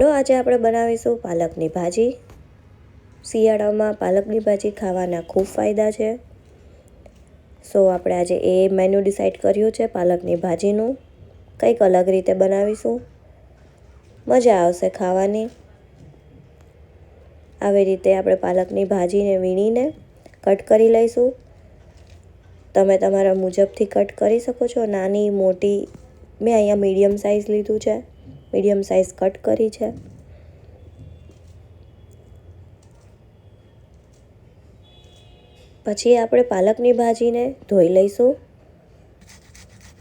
તો આજે આપણે બનાવીશું પાલકની ભાજી. શિયાળામાં પાલકની ભાજી ખાવાના ખૂબ ફાયદા છે. સો આપણે આજે એ મેન્યુ ડિસાઇડ કર્યું છે પાલકની ભાજીનું. કંઈક અલગ રીતે બનાવીશું. મજા આવશે ખાવાની. આવી રીતે આપણે પાલકની ભાજીને વીણીને કટ કરી લઈશું. તમે તમારા મુજબથી કટ કરી શકો છો. નાની, મોટી, મેં અહીંયા મીડિયમ સાઇઝ લીધું છે. મીડિયમ સાઇઝ કટ કરી છે. પછી આપણે પાલકની ભાજીને ધોઈ લઈશું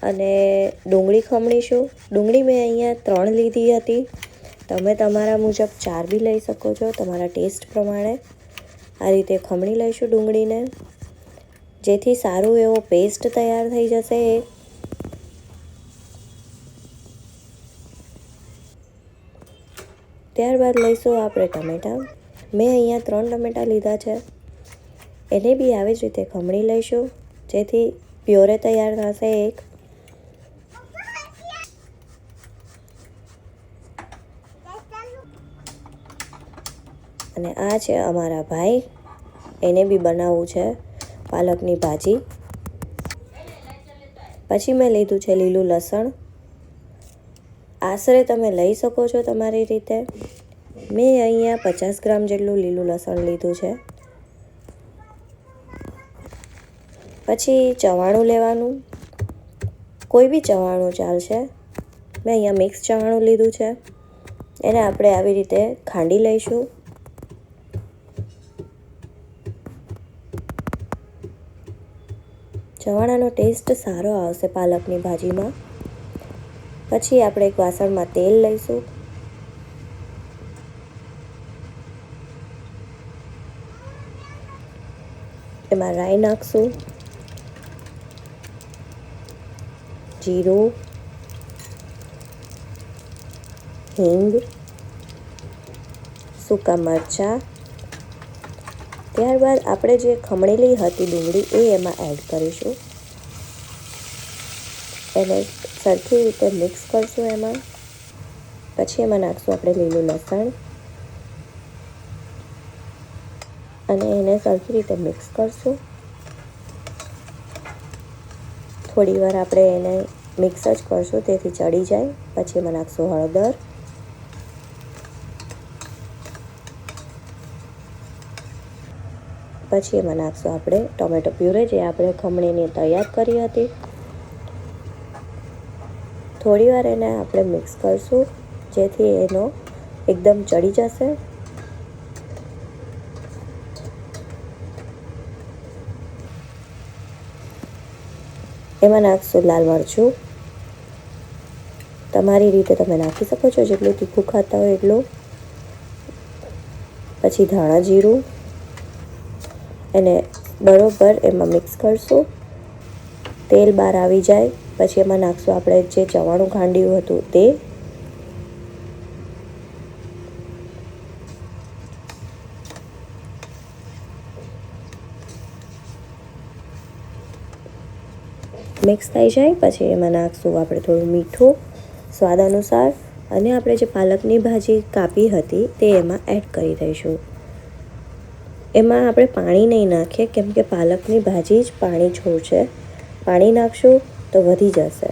અને ડુંગળી ખમણીશું. ડુંગળી મેં અહીંયા ત્રણ લીધી હતી. તમે તમારા મુજબ ચાર બી લઈ શકો છો, તમારા ટેસ્ટ પ્રમાણે. આ રીતે ખમણી લઈશું ડુંગળીને. જેથી સારું એવો પેસ્ટ તૈયાર થઈ જશે એ. ત્યારબાદ લઈશું આપણે ટમેટાં. મેં અહીંયા ત્રણ ટમેટાં લીધા છે. એને બી આવી જ રીતે ખમણી લઈશું. જેથી પ્યોરે તૈયાર થશે એક. અને આ છે અમારા ભાઈ. એને બી બનાવવું છે પાલકની ભાજી. પછી મેં લીધું છે લીલું લસણ. આશરે તમે લઈ શકો છો તમારી રીતે. મેં અહીંયા પચાસ ગ્રામ જેટલું લીલું લસણ લીધું છે. પછી ચવાણું લેવાનું. કોઈ બી ચવાણું ચાલશે. મેં અહીંયા મિક્સ ચવાણું લીધું છે. એને આપણે આવી રીતે ખાંડી લઈશું. ચવાણાનો ટેસ્ટ સારો આવશે પાલકની ભાજીમાં. પછી આપણે એક વાસણમાં તેલ લઈશું. એમાં રાઈ નાખશું. જીરું. હિંગ. સૂકા મરચાં. ત્યારબાદ આપણે જે ખમણેલી હતી ડુંગળી એ એમાં એડ કરીશું. એને સરખી રીતે મિક્સ કરશું એમાં. પછી એમાં નાખશું આપણે લીલું લસણ. અને એને સરખી રીતે મિક્સ કરશું. થોડી વાર આપણે એને મિક્સ જ કરશું, તેથી ચડી જાય. પછી એમાં નાખશું હળદર. પછી એમાં નાખશું આપણે ટોમેટો પ્યુરે, જે આપણે ખમણીને તૈયાર કરી હતી. થોડી વાર એને આપણે મિક્સ કરશું, જેથી એનો એકદમ ચડી જશે. એમાં નાખશું લાલ મરચું. તમારી રીતે તમે નાખી શકો છો, જેટલું તીખું ખાતા હોય એટલું. પછી ધાણા જીરું. એને બરોબર એમાં મિક્સ કરશું. તેલ બહાર આવી જાય. પછી એમાં નાખશું આપણે જે ચવાણું ખાંડ્યું હતું તે. મિક્સ થઈ જાય, પછી એમાં નાખશું આપણે થોડું મીઠું સ્વાદ અનુસાર. અને આપણે જે પાલકની ભાજી કાપી હતી તે એમાં એડ કરી દઈશું. એમાં આપણે પાણી નહીં નાખીએ, કેમ કે પાલકની ભાજી જ પાણી છોડશે. પાણી નાખશું તો વધી જશે.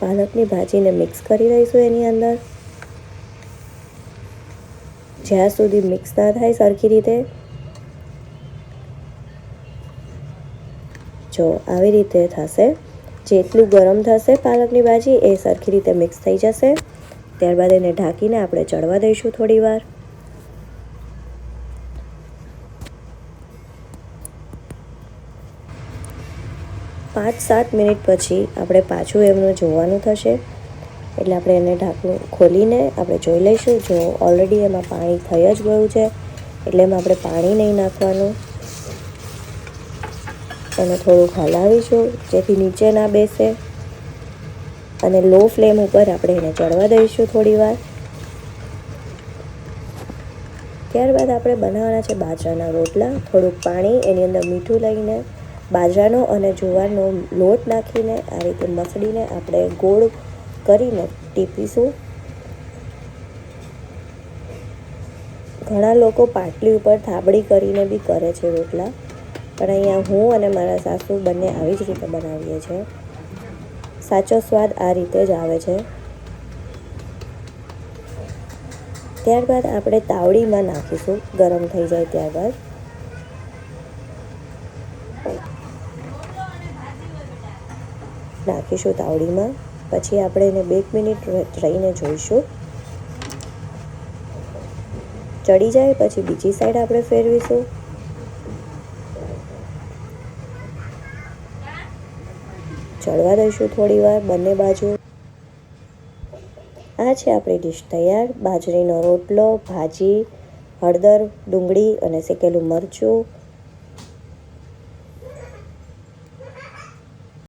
પાલકની ભાજીને મિક્સ કરી દઈશું એની અંદર. જ્યાં સુધી મિક્સ ના થાય સરખી રીતે. જો આવી રીતે થશે, જેટલું ગરમ થશે પાલકની ભાજી એ સરખી રીતે મિક્સ થઈ જશે. ત્યારબાદ એને ઢાંકીને આપણે ચડવા દઈશું થોડી પાંચ સાત મિનિટ પછી આપણે પાછું એમનું જોવાનું થશે. એટલે આપણે એને ઢાંકણું ખોલીને આપણે જોઈ લઈશું. જો ઓલરેડી એમાં પાણી થઈ જ ગયું છે, એટલે એમાં આપણે પાણી નહીં નાખવાનું. એને થોડુંક હલાવીશું, જેથી નીચે ના બેસે. અને લો ફ્લેમ ઉપર આપણે એને ચડવા દઈશું થોડી વાર. ત્યારબાદ આપણે બનાવવાના છે બાજરાના રોટલા. થોડુંક પાણી, એની અંદર મીઠું લઈને બાજરાનો અને જુવારનો લોટ નાખીને આ રીતે મસળીને આપણે ગોળ કરીને ટીપીશું. ઘણા લોકો પાટલી ઉપર થાબડી કરીને બી કરે છે રોટલા. પણ અહીંયા હું અને મારા સાસુ બંને આવી જ રીતે બનાવીએ છીએ. સાચો સ્વાદ આ રીતે જ આવે છે. ત્યારબાદ આપણે તાવડીમાં નાખીશું. ગરમ થઈ જાય ત્યારબાદ. નાખીશું તાવડીમાં. પછી આપણે એને બે મિનિટ રહીને જોઈશું. ચડી જાય પછી બીજી સાઈડ આપણે ફેરવીશું. ચડવા દઈશું થોડી વાર બંને બાજુ. આ છે આપણી ડીશ તૈયાર. બાજરીનો રોટલો, ભાજી, હળદર, ડુંગળી અને શેકેલું મરચું.